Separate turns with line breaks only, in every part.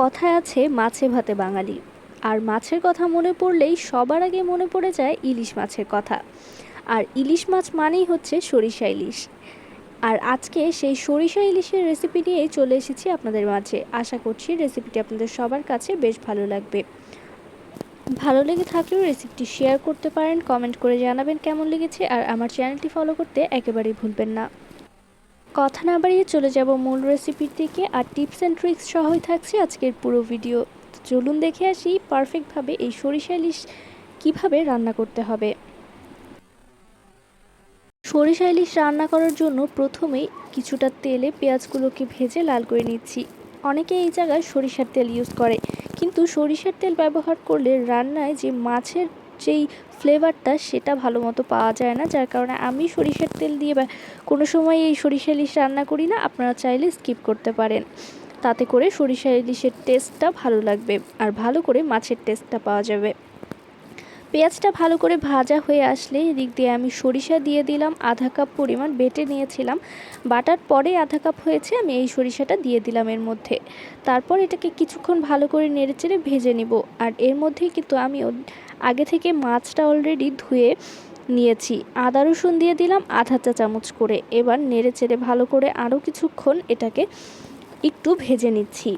কথায় আছে মাছে ভাতে বাঙালি। আর মাছের কথা মনে পড়লেই সবার আগে মনে পড়ে যায় ইলিশ মাছের কথা। আর ইলিশ মাছ মানেই হচ্ছে সরিষা ইলিশ। আর আজকে সেই সরিষা ইলিশের রেসিপি নিয়েই চলে এসেছি আপনাদের মাঝে। আশা করছি রেসিপিটি আপনাদের সবার কাছে বেশ ভালো লাগবে। ভালো লেগে থাকলেও রেসিপিটি শেয়ার করতে পারেন কমেন্ট করে জানাবেন কেমন লেগেছে, আর আমার চ্যানেলটি ফলো করতে একেবারেই ভুলবেন না। কথা না বাড়িয়ে চলে যাব মূল রেসিপির দিকে আর টিপস অ্যান্ড ট্রিক্স সহই থাকছে আজকের পুরো ভিডিও চলুন দেখে আসি পারফেক্টভাবে এই সরিষা ইলিশ কীভাবে রান্না করতে হবে। সরিষা ইলিশ রান্না করার জন্য প্রথমেই কিছুটা তেলে পেঁয়াজগুলোকে ভেজে লাল করে নিচ্ছি। অনেকে এই জায়গায় সরিষার তেল ইউজ করে, কিন্তু সরিষার তেল ব্যবহার করলে রান্নায় যে মাছের যেই ফ্লেভারটা সেটা ভালো মতো পাওয়া যায় না, যার কারণে আমি সরিষার তেল দিয়ে বা কোনো সময় এই সরিষা ইলিশ রান্না করি না, আপনারা চাইলে স্কিপ করতে পারেন। তাতে করে সরিষা ইলিশের টেস্টটা ভালো লাগবে আর ভালো করে মাছের টেস্টটা পাওয়া যাবে। পেঁয়াজটা ভালো করে ভাজা হয়ে আসলে এদিক দিয়ে আমি সরিষা দিয়ে দিলাম, আধা কাপ পরিমাণ বেটে নিয়েছিলাম। বাটার পরে আধা কাপ হয়েছে, আমি এই সরিষাটা দিয়ে দিলাম এর মধ্যে। তারপর এটাকে কিছুক্ষণ ভালো করে নেড়েচেড়ে ভেজে নিব। আর এর মধ্যেই কিন্তু আমি আগে থেকে মাছটা অলরেডি ধুয়ে নিয়েছি। আদা, রসুন দিয়ে দিলাম আধা চা চামচ করে। এবার নেড়ে চেড়ে ভালো করে আরও কিছুক্ষণ এটাকে একটু ভেজে নিচ্ছি।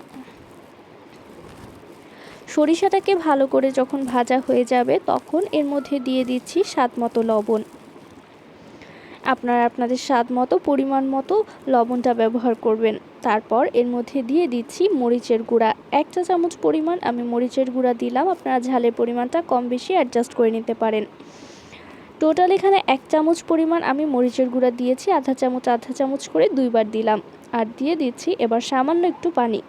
সরিষাটাকে ভালো করে যখন ভাজা হয়ে যাবে, তখন এর মধ্যে দিয়ে দিচ্ছি স্বাদ মতো লবণ। আপনারা আপনাদের স্বাদ মতো, পরিমাণ মতো লবণটা ব্যবহার করবেন। তারপর এর মধ্যে দিয়ে দিচ্ছি মরিচের গুঁড়া। এক চা চামচ পরিমাণ আমি মরিচের গুঁড়া দিলাম। আপনারা ঝালের পরিমাণটা কম বেশি অ্যাডজাস্ট করে নিতে পারেন। টোটাল এখানে এক চামচ পরিমাণ আমি মরিচের গুঁড়া দিয়েছি। আধা চামচ আধা চামচ করে দুইবার দিলাম। আর দিয়ে দিচ্ছি এবার সামান্য একটু পানি।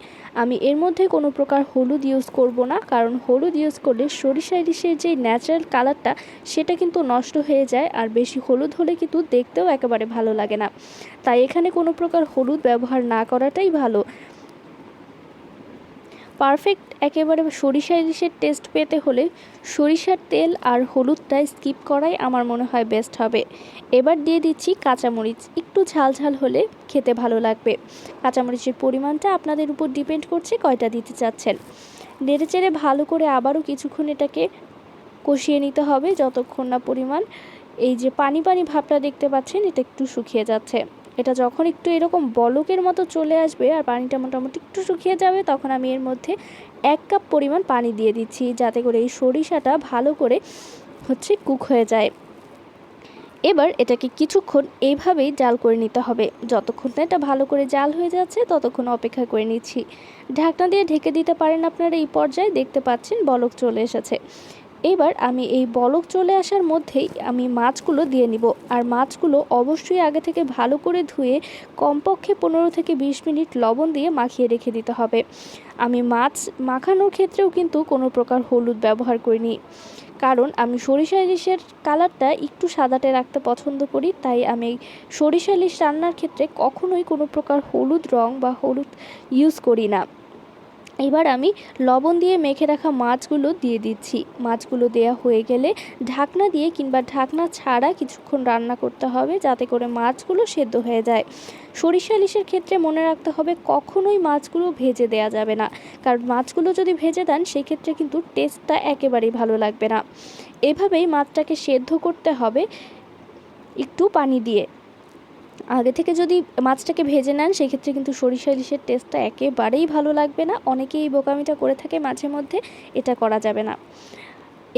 আমি এর মধ্যে কোনো প্রকার হলুদ ইউজ করব না, কারণ হলুদ ইউজ করলে সরিষা ইলিশের যে ন্যাচারাল কালারটা সেটা কিন্তু নষ্ট হয়ে যায় আর বেশি হলুদ হলে কিন্তু দেখতেও একেবারে ভালো লাগে না। তাই এখানে কোনো প্রকার হলুদ ব্যবহার না করাটাই ভালো। পারফেক্ট, একেবারে সরিষা ইলিশের টেস্ট পেতে হলে সরিষার তেল আর হলুদটা স্কিপ করাই আমার মনে হয় বেস্ট হবে। এবার দিয়ে দিচ্ছি কাঁচামরিচ, একটু ঝাল ঝাল হলে খেতে ভালো লাগবে। কাঁচামরিচের পরিমাণটা আপনাদের উপর ডিপেন্ড করছে কয়টা দিতে চাচ্ছেন। নেড়ে চেড়ে ভালো করে আবারও কিছুক্ষণ এটাকে কষিয়ে নিতে হবে যতক্ষণ না পরিমাণ। এই যে পানি পানি ভাবটা দেখতে পাচ্ছেন, এটা একটু শুকিয়ে যাচ্ছে। এটা যখন একটু এরকম বলকের মতো চলে আসবে আর পানিটা মোটামুটি একটু শুকিয়ে যাবে, তখন আমি এর মধ্যে এক কাপ পরিমাণ পানি দিয়ে দিচ্ছি, যাতে করে এই সরিষাটা ভালো করে হচ্ছে কুক হয়ে যায়। এবার এটাকে কিছুক্ষণ এইভাবেই জাল করে নিতে হবে। যতক্ষণ না এটা ভালো করে জাল হয়ে যাচ্ছে, ততক্ষণ অপেক্ষা করে নিচ্ছি। ঢাকনা দিয়ে ঢেকে দিতে পারেন আপনারা এই পর্যায়ে, দেখতে পাচ্ছেন বলক চলে এসেছে। এবার আমি এই বলক চলে আসার মধ্যেই আমি মাছগুলো দিয়ে নিব। আর মাছগুলো অবশ্যই আগে থেকে ভালো করে ধুয়ে, কমপক্ষে পনেরো থেকে বিশ মিনিট লবণ দিয়ে মাখিয়ে রেখে দিতে হবে। আমি মাছ মাখানোর ক্ষেত্রেও কিন্তু কোনো প্রকার হলুদ ব্যবহার করিনি। কারণ আমি সরিষা ইলিশের কালারটা একটু সাদাটে রাখতে পছন্দ করি, তাই আমি সরিষা ইলিশ রান্নার ক্ষেত্রে কখনোই কোনো প্রকার হলুদ রং বা হলুদ ইউজ করি না। এবার আমি লবণ দিয়ে মেখে রাখা মাছগুলো দিয়ে দিচ্ছি। মাছগুলো দেয়া হয়ে গেলে ঢাকনা দিয়ে কিংবা ঢাকনা ছাড়া কিছুক্ষণ রান্না করতে হবে যাতে করে মাছগুলো সেদ্ধ হয়ে যায়। সরিষা ইলিশের ক্ষেত্রে মনে রাখতে হবে কখনোই মাছগুলো ভেজে দেয়া যাবে না। কারণ মাছগুলো যদি ভেজে দেন সেক্ষেত্রে কিন্তু টেস্টটা একেবারেই ভালো লাগবে না। এভাবেই মাছটাকে সেদ্ধ করতে হবে একটু পানি দিয়ে। আগে থেকে যদি মাছটাকে ভেজে নেন, সেক্ষেত্রে কিন্তু সরিষা ইলিশের টেস্টটা একেবারেই ভালো লাগবে না। অনেকেই বোকামিটা করে থাকে মাঝে মধ্যে, এটা করা যাবে না।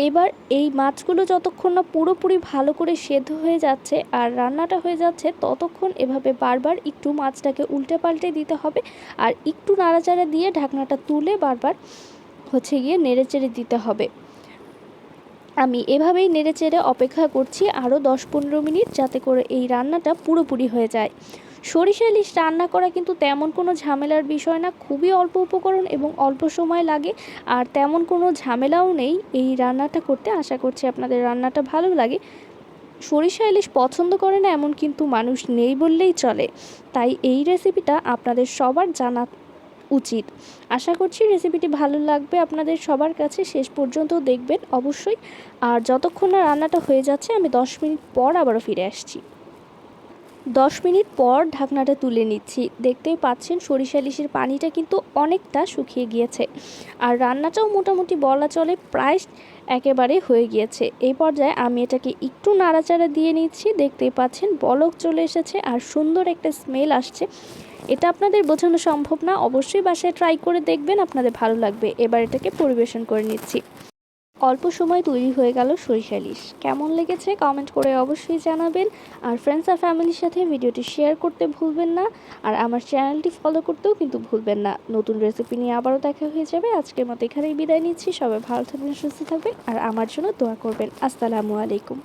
এবার এই মাছগুলো যতক্ষণ না পুরোপুরি ভালো করে সেদ্ধ হয়ে যাচ্ছে আর রান্নাটা হয়ে যাচ্ছে, ততক্ষণ এভাবে বারবার একটু মাছটাকে উল্টে পাল্টে দিতে হবে আর একটু নাড়াচাড়া দিয়ে ঢাকনাটা তুলে বারবার হচ্ছে গিয়ে নেড়ে চেড়ে দিতে হবে। আমি এভাবেই নেড়ে চেড়ে অপেক্ষা করছি আরও দশ পনেরো মিনিট যাতে করে এই রান্নাটা পুরোপুরি হয়ে যায়। সরিষা ইলিশ রান্না করা কিন্তু তেমন কোনো ঝামেলার বিষয় না, খুবই অল্প উপকরণ এবং অল্প সময় লাগে, আর তেমন কোনো ঝামেলাও নেই এই রান্নাটা করতে। আশা করছি আপনাদের রান্নাটা ভালো লাগে। সরিষা ইলিশ পছন্দ করে না এমন কিন্তু মানুষ নেই বললেই চলে। তাই এই রেসিপিটা আপনাদের সবার জানা উচিত। আশা করছি রেসিপিটি ভালো লাগবে। আপনাদের সবার কাছে শেষ পর্যন্ত দেখবেন অবশ্যই। আর যতক্ষণ না রান্নাটা হয়ে যাচ্ছে, আমি দশ মিনিট পর আবারও ফিরে আসছি। দশ মিনিট পর ঢাকনাটা তুলে নিচ্ছি। দেখতেই পাচ্ছেন সরিষা ইলিশের পানিটা কিন্তু অনেকটা শুকিয়ে গিয়েছে। আর রান্নাটাও মোটামুটি বলা চলে প্রায় একেবারে হয়ে গিয়েছে। এই পর্যায়ে আমি এটাকে একটু নাড়াচাড়া দিয়ে নিচ্ছি। দেখতেই পাচ্ছেন বলক চলে এসেছে আর সুন্দর একটা স্মেল আসছে। এটা আপনাদের বোঝানো সম্ভব না, অবশ্যই বাসায় ট্রাই করে দেখবেন, আপনাদের ভালো লাগবে। এবার এটাকে পরিবেশন করে নিচ্ছি। অল্প সময় তৈরি হয়ে গেল সরিষা ইলিশ। কেমন লেগেছে কমেন্ট করে অবশ্যই জানাবেন। আর ফ্রেন্ডস আর ফ্যামিলির সাথে ভিডিওটি শেয়ার করতে ভুলবেন না। আর আমার চ্যানেলটি ফলো করতেও কিন্তু ভুলবেন না। নতুন রেসিপি নিয়ে আবারও দেখা হয়ে যাবে। আজকের মতো এখানেই বিদায় নিচ্ছি। সবাই ভালো থাকবেন, সুস্থ থাকবেন। আর আমার জন্য দোয়া করবেন। আসসালামু আলাইকুম।